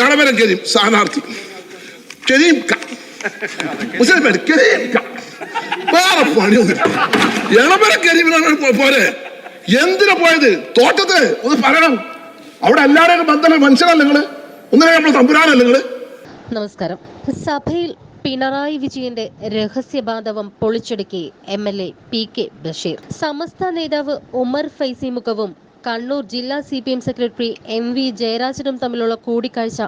പേര് കരീം ക. വേറെ പണിയൊന്നുമില്ല എളമരം കരീമിനാണ് പോരെ. എന്തിനാ പോയത്? തോട്ടത്ത് ഒന്ന് പറയണം. അവിടെ എല്ലാവരും ബന്ധം മനുഷ്യരല്ല നിങ്ങൾ. ഒന്നിനെ നമ്മൾ തമ്പുരാനല്ല നിങ്ങൾ. നമസ്കാരം. സഭയിൽ പിണറായി വിജയന്റെ രഹസ്യബാന്ധവം പൊളിച്ചടുക്കി M L A P K Basheer. Samastha നേതാവ് ഉമർ ഫൈസി മുഖവും കണ്ണൂർ ജില്ലാ C P M secretary M V ജയരാജനും തമ്മിലുള്ള കൂടിക്കാഴ്ച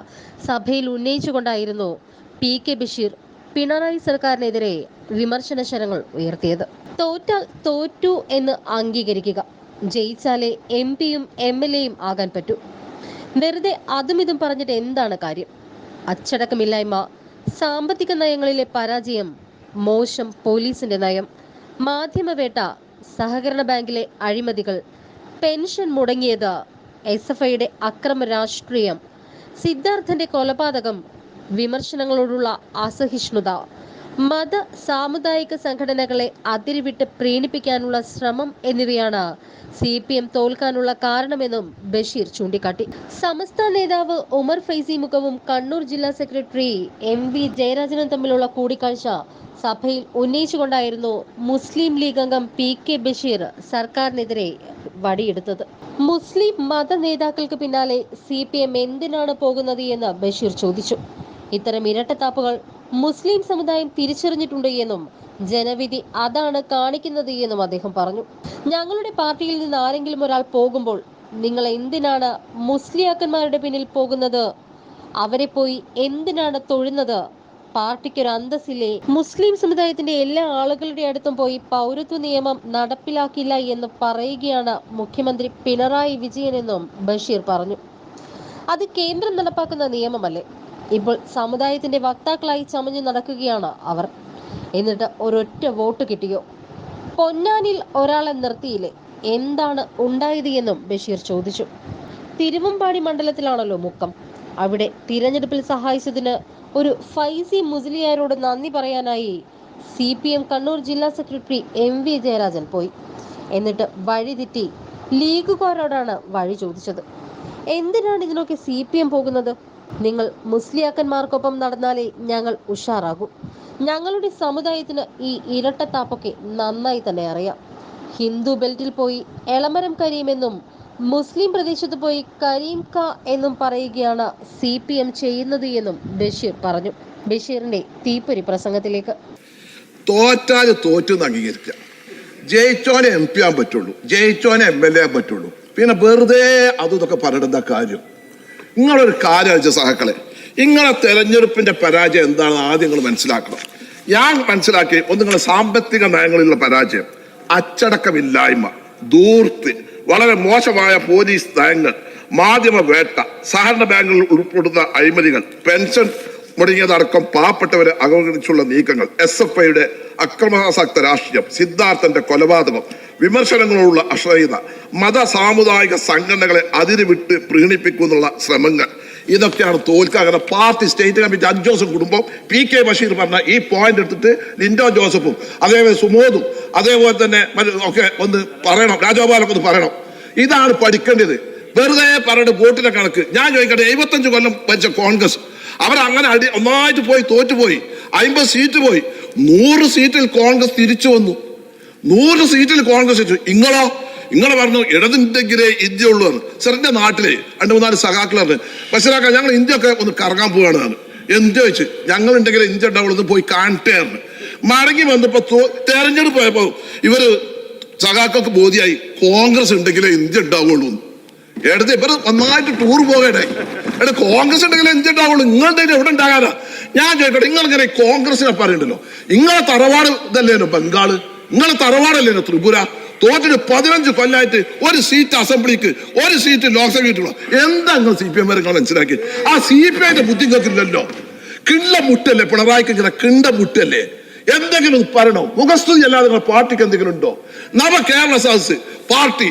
സഭയിൽ ഉന്നയിച്ചുകൊണ്ടായിരുന്നു പി കെ ബഷീർ പിണറായി സർക്കാരിനെതിരെ വിമർശന ശരങ്ങൾ ഉയർത്തിയത്. തോറ്റാൽ തോറ്റു എന്ന് അംഗീകരിക്കുക. ജയിച്ചാലേ എം പിയും എം എൽ എയും ആകാൻ പറ്റൂ. വെറുതെ അതും ഇതും പറഞ്ഞിട്ട് എന്താണ് കാര്യം? അച്ചടക്കമില്ലായ്മ സാമ്പത്തിക നയങ്ങളിലെ പരാജയം മോശം പോലീസിന്റെ നയം മാധ്യമവേട്ട സഹകരണ ബാങ്കിലെ അഴിമതികൾ പെൻഷൻ മുടങ്ങിയത്. എസ് എഫ് ഐയുടെ അക്രമ രാഷ്ട്രീയം സിദ്ധാർത്ഥന്റെ കൊലപാതകം വിമർശനങ്ങളോടുള്ള അസഹിഷ്ണുത. മത സാമുദായിക സംഘടനകളെ അതിരിവിട്ട് പ്രീണിപ്പിക്കാനുള്ള ശ്രമം എന്നിവയാണ് സി പി എം തോൽക്കാനുള്ള കാരണമെന്നും ബഷീർ ചൂണ്ടിക്കാട്ടി. സമസ്ത നേതാവ് ഉമർ ഫൈസി മുഖവും കണ്ണൂർ ജില്ലാ സെക്രട്ടറി എം വി ജയരാജനും തമ്മിലുള്ള കൂടിക്കാഴ്ച സഭയിൽ ഉന്നയിച്ചുകൊണ്ടായിരുന്നു മുസ്ലിം ലീഗ് അംഗം പി കെ ബഷീർ സർക്കാരിനെതിരെ വടിയെടുത്തത്. മുസ്ലിം മത നേതാക്കൾക്ക് പിന്നാലെ സി പി എം എന്തിനാണ് പോകുന്നത് എന്ന് ബഷീർ ചോദിച്ചു. ഇത്തരം ഇരട്ടത്താപ്പുകൾ മുസ്ലിം സമുദായം തിരിച്ചറിഞ്ഞിട്ടുണ്ട് എന്നും ജനവിധി അതാണ് കാണിക്കുന്നത് എന്നും അദ്ദേഹം പറഞ്ഞു. ഞങ്ങളുടെ പാർട്ടിയിൽ നിന്ന് ആരെങ്കിലും ഒരാൾ പോകുമ്പോൾ നിങ്ങൾ എന്തിനാണ് മുസ്ലിയാക്കന്മാരുടെ പിന്നിൽ പോകുന്നത്? അവരെ പോയി എന്തിനാണ് തൊഴുന്നത്? പാർട്ടിക്കൊരു അന്തസ്സില്ലേ? മുസ്ലിം സമുദായത്തിന്റെ എല്ലാ ആളുകളുടെ അടുത്തും പോയി പൗരത്വ നിയമം നടപ്പിലാക്കില്ല എന്ന് പറയുകയാണ് മുഖ്യമന്ത്രി പിണറായി വിജയൻ എന്നും ബഷീർ പറഞ്ഞു. അത് കേന്ദ്രം നടപ്പാക്കുന്ന നിയമമല്ലേ? ഇപ്പോൾ സമുദായത്തിന്റെ വക്താക്കളായി ചമഞ്ഞു നടക്കുകയാണ് അവർ. എന്നിട്ട് ഒരൊറ്റ വോട്ട് കിട്ടിയോ? പൊന്നാനിൽ ഒരാളെ നിർത്തിയില്ലേ? എന്താണ് ഉണ്ടായത് എന്നും ബഷീർ ചോദിച്ചു. തിരുവമ്പാടി മണ്ഡലത്തിലാണല്ലോ മുക്കം. അവിടെ തിരഞ്ഞെടുപ്പിൽ സഹായിച്ചതിന് ഒരു ഫൈസി മുസ്ലിയാരോട് നന്ദി പറയാനായി സി പി എം കണ്ണൂർ ജില്ലാ സെക്രട്ടറി എം വി ജയരാജൻ പോയി. എന്നിട്ട് വഴി തെറ്റി ലീഗുകാരോടാണ് വഴി ചോദിച്ചത്. എന്തിനാണ് ഇതിനൊക്കെ സി പി എം പോകുന്നത്? നിങ്ങൾ മുസ്ലിയാക്കന്മാർക്കൊപ്പം നടന്നാലേ ഞങ്ങൾ ഉഷാറാകൂ. ഞങ്ങളുടെ സമുദായത്തിന് ഈ ഇരട്ടത്താപ്പൊക്കെ നന്നായി തന്നെ അറിയാം. ഹിന്ദു ബെൽറ്റിൽ പോയി എളമരം കരീമെന്നും മുസ്ലിം പ്രദേശത്ത് പോയി കരീം ക എന്നും പറയുകയാണ് സി പി എം ചെയ്യുന്നത് എന്നും ബഷീർ പറഞ്ഞു. ബഷീറിന്റെ തീപ്പൊരി പ്രസംഗത്തിലേക്ക്. തോറ്റാൽ തോറ്റു അംഗീകരിക്കുക ജയിച്ചോനെ എം പി ആകാൻ പറ്റുള്ളൂ. ജയിച്ചോനെ എം എൽ എ ആകാൻ പറ്റുള്ളൂ. പിന്നെ വെറുതെ അതും ഇതൊക്കെ പറയേണ്ട കാര്യം? നിങ്ങളൊരു കാര്യം വെച്ച സഹക്കളെ നിങ്ങളെ തെരഞ്ഞെടുപ്പിന്റെ പരാജയം എന്താണെന്ന് ആദ്യം നിങ്ങൾ മനസ്സിലാക്കണം. ഞാൻ മനസ്സിലാക്കി ഒന്ന് നിങ്ങളുടെ സാമ്പത്തിക നയങ്ങളിലുള്ള പരാജയം. അച്ചടക്കമില്ലായ്മ. ദൂർത്ത് വളരെ മോശമായ പോലീസ് നയങ്ങൾ മാധ്യമ വേട്ട സഹകരണ ബാങ്കുകളിൽ ഉൾപ്പെടുന്ന അഴിമതികൾ പെൻഷൻ മുടങ്ങിയതടക്കം പാവപ്പെട്ടവരെ അവഗണിച്ചുള്ള നീക്കങ്ങൾ എസ് എഫ് ഐയുടെ അക്രമാസക്ത രാഷ്ട്രീയം സിദ്ധാർത്ഥന്റെ കൊലപാതകം വിമർശനങ്ങളോടുള്ള അശ്രയത മത സാമുദായിക സംഘടനകളെ അതിരുവിട്ട് പ്രീണിപ്പിക്കുന്നുള്ള ശ്രമങ്ങൾ ഇതൊക്കെയാണ് തോൽക്കുക അങ്ങനെ പാർട്ടി സ്റ്റേറ്റ് കമ്മിറ്റി അഞ്ചോസം കുടുംബം പി കെ ബഷീർ പറഞ്ഞ ഈ പോയിന്റ് എടുത്തിട്ട് ലിൻഡോ ജോസഫും അതേപോലെ സുമോദും അതേപോലെ തന്നെ ഒക്കെ ഒന്ന് പറയണം. രാജഗോപാലൊക്കെ ഒന്ന് പറയണം. ഇതാണ് പഠിക്കേണ്ടത്. വെറുതെ പറഞ്ഞിട്ട് വോട്ടിന്റെ കണക്ക്. ഞാൻ ചോദിക്കട്ടെ എഴുപത്തഞ്ച് കൊല്ലം ഭരിച്ച കോൺഗ്രസ് അവരങ്ങനെ അടി ഒന്നായിട്ട് പോയി തോറ്റുപോയി അമ്പത് സീറ്റ് പോയി നൂറ് സീറ്റിൽ കോൺഗ്രസ് തിരിച്ചു വന്നു. നൂറ് സീറ്റിൽ കോൺഗ്രസ് ഇങ്ങളോ ഇങ്ങളെ പറഞ്ഞു ഇടതുണ്ടെങ്കിലേ ഇന്ത്യ ഉള്ളൂ എന്ന്. എന്റെ നാട്ടിലെ രണ്ട് മൂന്നാൽ സഹാക്കൾ പറഞ്ഞു മനസ്സിലാക്കാൻ ഞങ്ങൾ ഇന്ത്യ ഒക്കെ ഒന്ന് കറങ്ങാൻ പോവുകയാണ്. എന്ത് ചോദിച്ചു ഞങ്ങൾ ഉണ്ടെങ്കിലേ ഇന്ത്യ ഉണ്ടാവുള്ളൂ പോയി കാണട്ടെ മടങ്ങി വന്നപ്പോ തോ- തെരഞ്ഞെടുപ്പ് പോയപ്പോ ഇവർ സഖാക്കൾക്ക് ബോധ്യായി കോൺഗ്രസ് ഉണ്ടെങ്കിലേ ഇന്ത്യ ഉണ്ടാവുള്ളൂ. എടുത്ത് ഇവർ നന്നായിട്ട് ടൂർ പോകട്ടെ എടാ കോൺഗ്രസ് ഉണ്ടെങ്കിൽ എന്ത് ഉണ്ടാവുള്ളൂ നിങ്ങളുടെ എവിടെ ഉണ്ടാകാനാ? ഞാൻ ചോദിക്കട്ടെ നിങ്ങൾ ഇങ്ങനെ കോൺഗ്രസിനെ പറയണ്ടല്ലോ. നിങ്ങളെ തറവാട് ഇതല്ലേനോ ബംഗാൾ? നിങ്ങളെ തറവാടല്ലേനോ ത്രിപുര? തോറ്റിട്ട് പതിനഞ്ച് കൊല്ലായിട്ട് ഒരു സീറ്റ് അസംബ്ലിക്ക് ഒരു സീറ്റ് ലോക്സഭയ്ക്കുള്ള എന്താ സി പി എം മനസ്സിലാക്കി? ആ സി പി ഐന്റെ ബുദ്ധി നിങ്ങൾക്കില്ലല്ലോ. കിണ്ട മുട്ടല്ലേ പിണറായിക്ക് ഇങ്ങനെ കിണ്ട മുട്ടല്ലേ എന്തെങ്കിലും പറയണോ? മുഖസ്തുതി അല്ലാതെ നിങ്ങളുടെ പാർട്ടിക്ക് എന്തെങ്കിലും ഉണ്ടോ? നവ കേരള സദസ് പാർട്ടി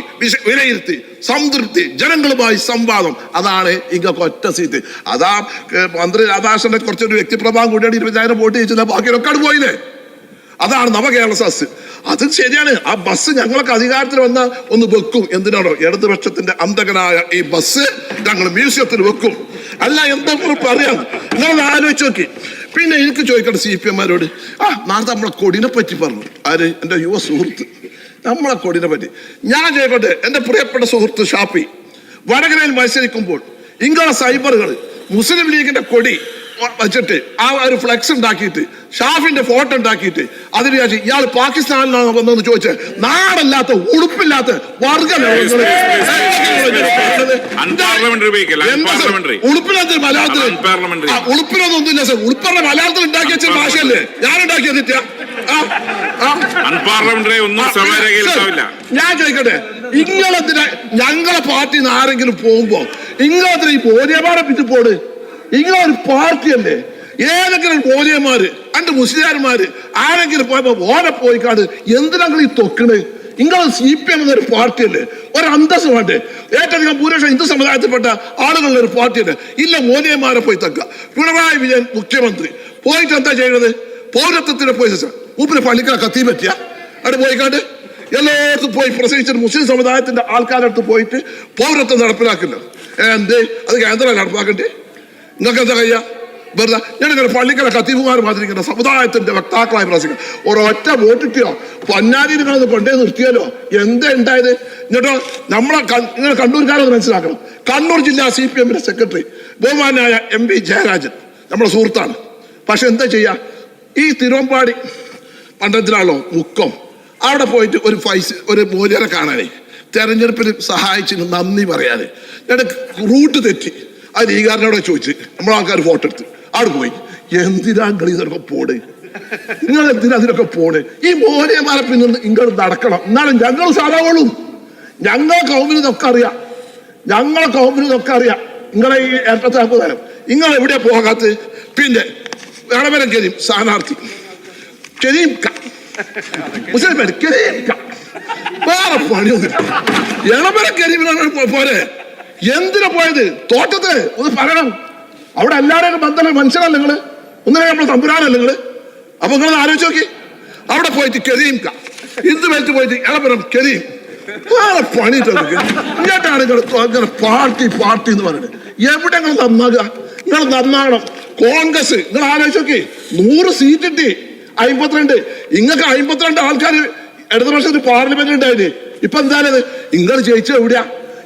വിലയിരുത്തി സംതൃപ്തി ജനങ്ങളുമായി സംവാദം. അതാണ് ഇങ്ങൊക്കെ ഒറ്റ സീറ്റ്. അതാ മന്ത്രി രാധാകൃഷ്ണന്റെ കുറച്ചൊരു വ്യക്തിപ്രഭാവം കൂടിയാണ് ഇരുപതിനായിരം വോട്ട് ചെയ്യിച്ചില്ല ബാക്കിയൊക്കെ പോയില്ലേ? അതാണ് നവ കേരള സദസ് അത് ശരിയാണ്. ആ ബസ് ഞങ്ങളൊക്കെ അധികാരത്തിൽ വന്ന ഒന്ന് വെക്കും. എന്തിനാണോ? ഇടതുപക്ഷത്തിന്റെ അന്തകനായ ഈ ബസ് ഞങ്ങൾ മ്യൂസിയത്തിൽ വെക്കും. അല്ല എന്താ നിങ്ങൾ പറയാം. നിങ്ങൾ ആലോചിച്ച് നോക്കി. പിന്നെ എനിക്ക് ചോദിക്കട്ടെ സി പി എമ്മാരോട് ആ നാളെ നമ്മളെ കൊടിനെ പറ്റി പറഞ്ഞു. ആര്? എന്റെ യുവ സുഹൃത്ത്. നമ്മളെ കൊടിനെ പറ്റി. ഞാൻ ചോദിക്കട്ടെ എന്റെ പ്രിയപ്പെട്ട സുഹൃത്ത് ഷാപ്പി വടകരയിൽ മത്സരിക്കുമ്പോൾ ഇങ്ങളെ സൈബറുകൾ മുസ്ലിം ലീഗിന്റെ കൊടി വെച്ചിട്ട് ആ ഒരു ഫ്ലെക്സ് ഉണ്ടാക്കിയിട്ട് ഷാഫിന്റെ ഫോട്ടോ ഉണ്ടാക്കിയിട്ട് അതിന് ശേഷം ഇയാൾ പാകിസ്ഥാനിലാണ് വന്നതെന്ന് ചോദിച്ച് നാടല്ലാത്ത ഉടുപ്പില്ലാത്ത വർഗ. ഉളുപ്പിനകത്ത് മലയാളത്തിൽ ഉളുപ്പിനൊന്നും ഇല്ല സർ ഉളുപ്പറ മലയാളത്തിൽ ഉണ്ടാക്കി വെച്ച ഭാഷയല്ലേ ഞാൻ ഉണ്ടാക്കിയ തെറ്റാ ഞാൻ ചോദിക്കട്ടെ ഇങ്ങളെന്തിനാ ഞങ്ങളെ പാർട്ടിന്ന് ആരെങ്കിലും പോകുമ്പോ ഇങ്ങളെന്തിനാ ഈ ബോധ്യമാരെ പിറ്റ് പോട് ഇങ്ങളൊരു പാർട്ടിയല്ലേ? ഏതെങ്കിലും ബോധ്യന്മാര് അന്റെ മുസ്ലിംമാര് ആരെങ്കിലും പോയപ്പോ ഓനെ പോയിക്കാട് എന്തിനാ ഈ തൊക്കണ്? നിങ്ങൾ സി പി എം എന്നൊരു പാർട്ടിയല്ലേ? ഒരു അന്തസ് വേണ്ടേ? ഏറ്റവും ഭൂരിപക്ഷം ഹിന്ദു സമുദായത്തിൽപ്പെട്ട ആളുകളുടെ ഒരു പാർട്ടിയല്ലേ? ഇല്ല മോദിയന്മാരെ പോയി തക്ക. പിണറായി വിജയൻ മുഖ്യമന്ത്രി. പോയിട്ട് എന്താ ചെയ്യുന്നത് പൗരത്വത്തിന്റെ പോയി മൂപ്പിന് പള്ളിക്കാ കത്തി പറ്റിയ. അവിടെ പോയിക്കാണ്ട് എല്ലായിടത്തും പോയി പ്രസംഗിച്ചിട്ട് മുസ്ലിം സമുദായത്തിന്റെ ആൾക്കാരടുത്ത് പോയിട്ട് പൗരത്വം നടപ്പിലാക്കില്ല എന്ത്? അത് കേന്ദ്രം നടപ്പാക്കണ്ടേ? നിങ്ങൾക്ക് എന്താ കഴിയാ വെറുതെ ഞാനിങ്ങനെ പള്ളിക്കല കത്തീഫുമാർ മാതിരിക്കുന്ന സമുദായത്തിന്റെ വക്താക്കളായി പ്രസംഗിക്കുക ഒരൊറ്റ വോട്ടിട്ടോ പൊന്നാരി നിങ്ങളത് കൊണ്ടേ നിർത്തിയാലോ? എന്താ ഉണ്ടായത്? എന്നിട്ടോ നമ്മളെ നിങ്ങൾ കണ്ണൂർക്കാരത് മനസ്സിലാക്കണം. കണ്ണൂർ ജില്ലാ സി പി എമ്മിന്റെ സെക്രട്ടറി ബഹുമാനായ എം പി ജയരാജൻ നമ്മുടെ സുഹൃത്താണ്. പക്ഷെ എന്താ ചെയ്യാ? ഈ തിരുവമ്പാടി പണ്ടത്തിലാണല്ലോ മുക്കം. അവിടെ പോയിട്ട് ഒരു ഫൈസ് ഒരു മൂല്യരെ കാണാനേ. തെരഞ്ഞെടുപ്പിൽ സഹായിച്ചിന് നന്ദി പറയാതെ ഞാൻ റൂട്ട് തെറ്റി. ആ ലീഗാരനോട് ചോദിച്ച് നമ്മളെ ആൾക്കാർ ഫോട്ടോ എടുത്ത്. അവിടെ പോയി. എന്തിനാ നിങ്ങൾ ഇതൊക്കെ നിങ്ങൾ എന്തിനാ അതിനൊക്കെ പോണ്? ഈ മോനെമാരെ പിന്നെ ഇങ്ങോട്ട് നടക്കണം. എന്നാലും ഞങ്ങൾ സാധാവുള്ളൂ ഞങ്ങളെ കൗമിന് ഇതൊക്കെ അറിയാം. ഞങ്ങളെ കൗമിന് ഇതൊക്കെ അറിയാം. നിങ്ങളെ ഈ ഏറ്റത്താപ്പ് തരം. നിങ്ങൾ എവിടെ പോകാത്ത പിന്നെ വേണമെങ്കിലും കരീം സ്ഥാനാർത്ഥി. കരീം മുസ്ലിം കരീം വേറെ പണിയൊന്നും ഇളമരം കരീമിനാണ് പോരെ. എന്തിനാ പോയത്? തോട്ടത്ത് ഒന്ന് പറയണം. അവിടെ എല്ലാവരും ബന്ധന മനുഷ്യനല്ല നിങ്ങൾ. ഒന്നിനെ നമ്മൾ തമ്പുരാനല്ല നിങ്ങൾ. അപ്പൊ നിങ്ങൾ ആലോചിച്ച് നോക്കി. അവിടെ പോയിട്ട് കെതിയും ഇന്ന് വെച്ച് പോയിട്ട് ഇളപുരം കെതിയും. വേറെ പണി ഇങ്ങോട്ടാണ് അങ്ങനെ പാർട്ടി പാർട്ടി എന്ന് പറയുന്നത്. എവിടെ നിങ്ങൾ നിങ്ങൾ നന്നാകണം. കോൺഗ്രസ്. നിങ്ങൾ ആലോചിച്ച് നോക്കി. നൂറ് സീറ്റ് കിട്ടി. അമ്പത്തിരണ്ട് ഇങ്ങക്ക് അമ്പത്തിരണ്ട് ആൾക്കാർ ഇടതുപക്ഷത്തിന് പാർലമെന്റ് ഉണ്ടായിരുന്നു ഇപ്പൊ എന്തായാലും നിങ്ങൾ ജയിച്ച എവിടെയാ?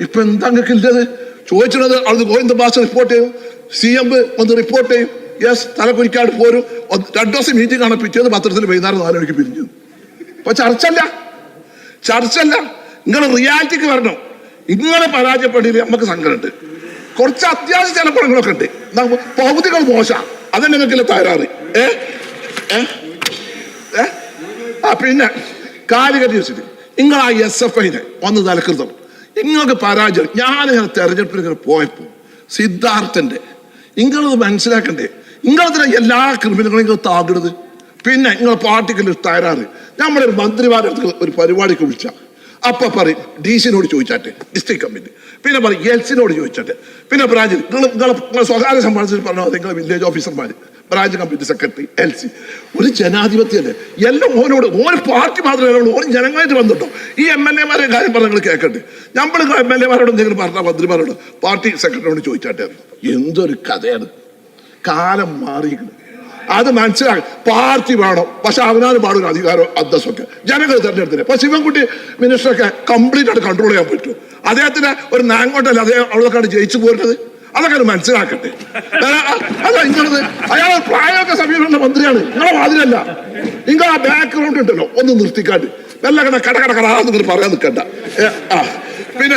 ഇപ്പൊ എന്താ നിങ്ങൾക്ക് ഇല്ലത്? ചോദിച്ചത് അത് ഗോവിന്ദ ബാസ് റിപ്പോർട്ട് ചെയ്യും. സി എം വന്ന് റിപ്പോർട്ട് ചെയ്യും. യെസ് തലക്കുരിക്കാട് പോരും. രണ്ടു ദിവസം മീറ്റിംഗ് ആണ്. പിറ്റേന്ന് പത്രത്തിൽ വൈകുന്നേരം നാല് മണിക്ക് പിരിഞ്ഞു. അപ്പൊ ചർച്ചല്ല ചർച്ചല്ല നിങ്ങൾ റിയാലിറ്റിക്ക് വരണം. ഇങ്ങനെ പരാജയപ്പെട്ടില്ല നമുക്ക് സങ്കടമുണ്ട്. കുറച്ച് അത്യാവശ്യ ചില പടങ്ങളൊക്കെ ഉണ്ട്. പകുതികൾ മോശ. അതന്നെ നിങ്ങൾക്കില്ല തകരാറ്? ഏ? ഏ? പിന്നെ കാലുകെട്ടി വെച്ചിട്ട്. നിങ്ങൾ ആ എസ് എഫ് ഐനെ ഒന്ന് തലക്കൃതം നിങ്ങൾക്ക് പരാജയം. ഞാനിങ്ങനെ തെരഞ്ഞെടുപ്പിൽ ഇങ്ങനെ പോയപ്പോൾ സിദ്ധാർത്ഥന്റെ നിങ്ങളത് മനസ്സിലാക്കണ്ടേ? നിങ്ങളതിനെ എല്ലാ ക്രിമിനലുകളും നിങ്ങൾ താകിടുന്നത് പിന്നെ നിങ്ങളെ പാർട്ടിക്കുള്ള ഒരു തകരാറ്. നമ്മളൊരു മന്ത്രിമാരുടെ അടുത്ത് ഒരു പരിപാടിക്ക് വിളിച്ച. അപ്പൊ പറയും ഡി സിനോട് ചോദിച്ചാട്ടെ ഡിസ്ട്രിക്ട് കമ്മിറ്റി പിന്നെ പറയും എൽസിനോട് ചോദിച്ചാട്ടെ. പിന്നെ ബ്രാഞ്ചിൽ നിങ്ങൾ നിങ്ങൾ നിങ്ങളെ സ്വകാര്യ സംബന്ധിച്ച് പറഞ്ഞാൽ നിങ്ങൾ വില്ലേജ് ഓഫീസർമാർ branch committee secretary L C ഒരു ജനാധിപത്യല്ലേ? എല്ലാം ഓനോട് ഓരോ പാർട്ടി മാത്രമേ ഉള്ളൂ ഓരോ ജനങ്ങളായിട്ട് വന്നിട്ടോ ഈ എം എൽ എമാരെ കാര്യം പറഞ്ഞു നിങ്ങൾ കേൾക്കട്ടെ നമ്മൾ എം എൽ എമാരോട് എന്തെങ്കിലും പറഞ്ഞാൽ മന്ത്രിമാരോട് പാർട്ടി സെക്രട്ടറിയോട് ചോദിച്ചാട്ടെ. എന്തൊരു കഥയാണ്. കാലം മാറിയിരിക്കുന്നു. അത് മനസ്സിലാക്കി. പാർട്ടി വേണം. പക്ഷെ അവനാണ് പാടുന്ന അധികാരം അന്തസ്സൊക്കെ. ജനങ്ങൾ തെരഞ്ഞെടുത്തില്ല? ഇപ്പൊ ശിവൻകുട്ടി മിനിസ്റ്ററൊക്കെ കംപ്ലീറ്റ് ആയിട്ട് കൺട്രോൾ ചെയ്യാൻ പറ്റും. അദ്ദേഹത്തിന് ഒരു നാങ്കോട്ടല്ല അദ്ദേഹം അവളൊക്കെയാണ് ജയിച്ചു പോരുന്നത്? അതൊക്കെ അത് മനസ്സിലാക്കട്ടെ. അല്ല, നിങ്ങളത് അയാൾ പ്രായമൊക്കെ സമീപമുള്ള മന്ത്രിയാണ്. നിങ്ങളെ മാതിരല്ല നിങ്ങൾ ആ ബാക്ക്ഗ്രൗണ്ട് ഉണ്ടല്ലോ. ഒന്ന് നിർത്തിക്കാണ്ട്. നല്ല കട കട കട കടാന്ന് പറയാൻ നിൽക്കണ്ട. പിന്നെ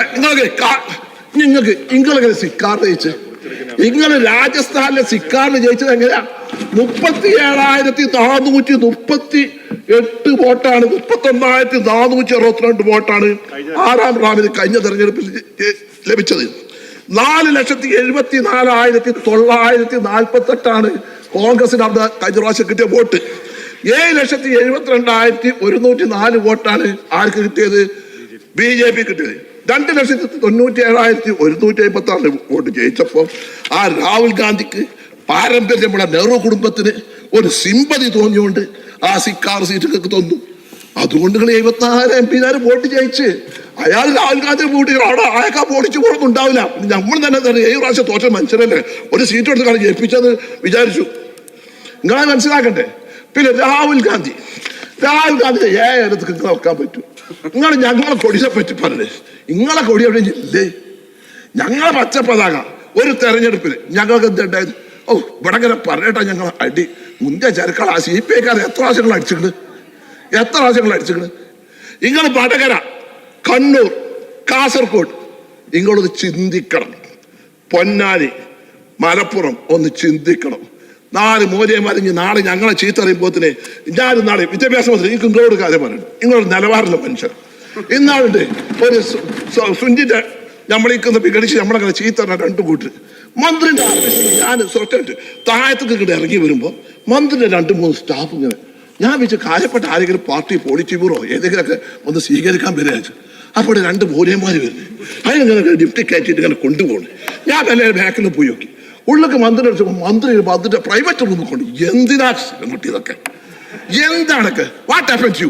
നിങ്ങൾക്ക് നിങ്ങൾക്ക് ഇങ്ങനെ സിക്കാർ ജയിച്ച്? നിങ്ങൾ രാജസ്ഥാനിലെ സിക്കാറിൽ ജയിച്ചത് എങ്ങനെയാ? മുപ്പത്തി ഏഴായിരത്തി നാനൂറ്റി മുപ്പത്തി എട്ട് വോട്ടാണ്. മുപ്പത്തൊന്നായിരത്തി നാനൂറ്റി അറുപത്തിരണ്ട് വോട്ടാണ് ആറാം റാമിന് കഴിഞ്ഞ തെരഞ്ഞെടുപ്പിൽ ലഭിച്ചത്. നാല് ലക്ഷത്തി എഴുപത്തി നാലായിരത്തി തൊള്ളായിരത്തി നാൽപ്പത്തി എട്ടാണ് കോൺഗ്രസിന് അവിടെ കഴിഞ്ഞ പ്രാവശ്യം കിട്ടിയ വോട്ട്. ഏഴ് ലക്ഷത്തി എഴുപത്തിരണ്ടായിരത്തി ഒരുന്നൂറ്റി നാല് വോട്ടാണ് ആർക്ക് കിട്ടിയത്? ബി ജെ പി കിട്ടിയത്. രണ്ട് ലക്ഷത്തി തൊണ്ണൂറ്റി ഏഴായിരത്തി ഒരുന്നൂറ്റി അമ്പത്തി ആറ് വോട്ട് ജയിച്ചപ്പോൾ ആ രാഹുൽ ഗാന്ധിക്ക് പാരമ്പര്യമുള്ള നെഹ്റു കുടുംബത്തിന് ഒരു സിമ്പതി തോന്നിയോണ്ട് ആ സിക്കാർ സീറ്റുകൾക്ക് തന്നു. അതുകൊണ്ട് നിങ്ങൾ എഴുപത്തിനാല് എം പിമാര് വോട്ട് ജയിച്ച് അയാൾ രാഹുൽ ഗാന്ധി വോട്ട് അവിടെ അയാൾക്ക് പൊടിച്ചു പോകണം ഉണ്ടാവില്ല നമ്മൾ തന്നെ തന്നെ ഏഴ് പ്രാവശ്യം തോറ്റ മനുഷ്യരല്ലേ? ഒരു സീറ്റ് എടുത്താണ് ജയിപ്പിച്ചത് വിചാരിച്ചു. നിങ്ങളെ മനസ്സിലാക്കണ്ടേ? പിന്നെ രാഹുൽ ഗാന്ധി. രാഹുൽ ഗാന്ധി ഏഴെടുത്ത് നിങ്ങൾ വെക്കാൻ പറ്റൂ. നിങ്ങൾ ഞങ്ങളെ കൊടിയെ പറ്റി പറഞ്ഞേ. നിങ്ങളെ കൊടി എവിടെ ഇല്ലേ? ഞങ്ങളെ പച്ച പതാക. ഒരു തെരഞ്ഞെടുപ്പിൽ ഞങ്ങൾക്ക് എന്തുണ്ടായത്? ഓ ഇവിടെ ഇങ്ങനെ പറഞ്ഞിട്ടാ ഞങ്ങൾ അടി. മുന്തിയ ചരക്കൾ ആ സി പി ഐക്കാർ എത്ര പ്രാവശ്യങ്ങൾ അടിച്ചിട്ടുണ്ട് എത്ര പ്രാവശ്യങ്ങൾ അടിച്ചിട്ടുണ്ട് നിങ്ങൾ വടകര കണ്ണൂർ കാസർഗോഡ് നിങ്ങളൊന്ന് ചിന്തിക്കണം. പൊന്നാനി മലപ്പുറം ഒന്ന് ചിന്തിക്കണം. നാല് മോദിയന്മാരിഞ്ഞ് നാളെ ഞങ്ങളെ ചീത്ത അറിയുമ്പോത്തിന് ഞാനും നാളെ വിദ്യാഭ്യാസ മന്ത്രി എനിക്ക് നിങ്ങളോട് കാര്യം പറയണം. നിങ്ങളൊരു നിലവാരമുള്ള മനുഷ്യർ ഇന്നാളുണ്ട് ഒരു സുഞ്ചിന്റെ നമ്മളിക്കുന്ന വിഘടിച്ച് നമ്മളങ്ങനെ ചീത്ത രണ്ട് കൂട്ടർ മന്ത്രിന്റെ ഓഫീസിൽ ഞാൻ സെക്രട്ടറി താഴത്തേക്ക് ഇങ്ങോട്ട് ഇറങ്ങി വരുമ്പോൾ മന്ത്രിന്റെ രണ്ട് മൂന്ന് സ്റ്റാഫ് ഇങ്ങനെ. ഞാൻ വെച്ച് കാര്യപ്പെട്ട ആരെങ്കിലും പാർട്ടി പോളിറ്റി ബ്യൂറോ ഏതെങ്കിലുമൊക്കെ ഒന്ന് സ്വീകരിക്കാൻ വരിക അപ്പോൾ രണ്ട് മൂല്യന്മാർ വരുന്നു അതിനെ ഡിപ്റ്റി കയറ്റിയിട്ട് ഇങ്ങനെ കൊണ്ടുപോകണം ഞാൻ എല്ലാവരും ബാക്കിൽ പോയി നോക്കി. ഉള്ളൊക്കെ മന്ത്രി അടിച്ചപ്പോൾ മന്ത്രി മന്ത്രിയുടെ പ്രൈവറ്റ് റൂമിൽ കൊണ്ട് എന്തിനാ കുട്ടി ഇതൊക്കെ എന്താണൊക്കെ? വാട്ട് ഹാപ്പൻ യു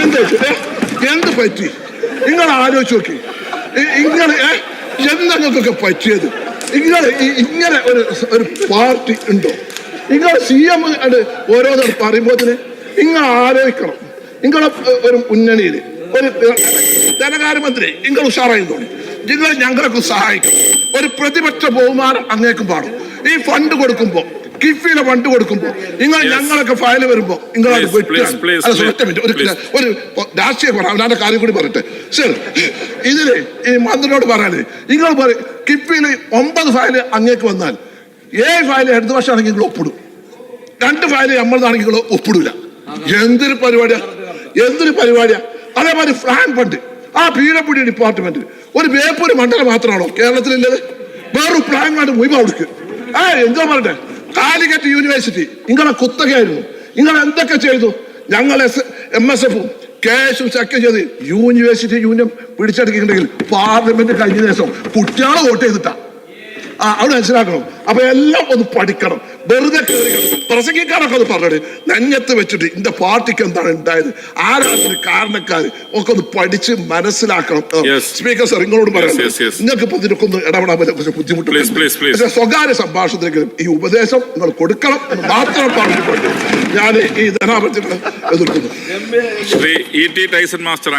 എന്ത്? എന്ത് പറ്റി? നിങ്ങൾ ആലോചിച്ച് നോക്കി ഇങ്ങനെ? എന്താ പറ്റിയത്. ഇങ്ങനെ ഇങ്ങനെ ഒരു ഒരു പാർട്ടി ഉണ്ടോ? നിങ്ങൾ സി എം ഓരോന്നും പറയുമ്പോൾ നിങ്ങൾ ആലോചിക്കണം. നിങ്ങളെ ഒരു മുന്നണിയിൽ ഒരു ധനകാര്യമന്ത്രി നിങ്ങൾ ഉഷാറായി തോന്നി. നിങ്ങൾ ഞങ്ങൾക്ക് സഹായിക്കും ഒരു പ്രതിപക്ഷ ബഹുമാനം അങ്ങേക്കും പാടും. ഈ ഫണ്ട് കൊടുക്കുമ്പോ കിഫിയിലെ ഫണ്ട് കൊടുക്കുമ്പോ നിങ്ങൾ ഞങ്ങളൊക്കെ ഫയൽ വരുമ്പോ നിങ്ങൾ ഒരു രാഷ്ട്രീയം അവനാന്റെ കാര്യം കൂടി പറയട്ടെ സർ ഇതിൽ ഈ മന്ത്രിയോട് പറയാനേ നിങ്ങൾ പറയും കിഫിയിൽ ഒമ്പത് ഫയൽ അങ്ങേക്ക് വന്നാൽ ഏഴ് ഫയൽ ഇടത് വർഷമാണെങ്കിൽ നിങ്ങൾ ഒപ്പിടും. രണ്ട് ഫയൽ നമ്മളതാണെങ്കിൽ നിങ്ങൾ ഒപ്പിടൂല. എന്തൊരു പരിപാടിയാ? എന്തൊരു പരിപാടിയാ? അതേമാതിരി ഫ്ലാൻ ഫണ്ട് ആ പീരപ്പുടി ഡിപ്പാർട്ട്മെന്റ് ഒരു വേപ്പൊരു മണ്ഡലം മാത്രമാണോ കേരളത്തിലുള്ളത്? വേറൊരു പ്ലാൻ വേണ്ട മുയിമ കൊടുക്കുക ആ എന്തോ പറയട്ടെ കാലിക്കറ്റ് യൂണിവേഴ്സിറ്റി. നിങ്ങളെ കുത്തകയായിരുന്നു. നിങ്ങൾ എന്തൊക്കെ ചെയ്തു? ഞങ്ങൾ എസ് എം എസ് എഫും കേസും ചക്ക ചെയ്ത് യൂണിവേഴ്സിറ്റി യൂണിയൻ പിടിച്ചെടുക്കുന്നുണ്ടെങ്കിൽ പാർലമെന്റ് കഴിഞ്ഞ ദിവസം കുട്ടികളെ വോട്ട് ചെയ്തിട്ടാ. ആ അവിടെ മനസ്സിലാക്കണം. അപ്പൊ എല്ലാം ഒന്ന് പഠിക്കണം. വെറുതെ പ്രസംഗിക്കാനൊക്കെ ഒന്ന് പറഞ്ഞത് നെഞ്ഞത്ത് വെച്ചിട്ട് ഇന്റെ പാർട്ടിക്ക് എന്താണ് ഉണ്ടായത്? ആരാണ് കാരണക്കാർ കാരണക്കാര്? ഒക്കെ ഒന്ന് പഠിച്ച് മനസ്സിലാക്കണം. സ്പീക്കർ സാർ നിങ്ങളോട് പറയാം. നിങ്ങൾക്ക് ഇപ്പൊ ഇതിനൊക്കെ ഒന്ന് ഇടപെടാൻ പറ്റും കുറച്ച് ബുദ്ധിമുട്ടുണ്ട് Please, please, please. പക്ഷേ സ്വകാര്യ സംഭാഷണത്തിലെങ്കിലും ഈ ഉപദേശം നിങ്ങൾ കൊടുക്കണം എന്ന് മാത്രം പറഞ്ഞിട്ടുണ്ട് ഞാൻ ഈ ധനാപത്യങ്ങളെ എതിർക്കുന്നു. Shri E T Tyson master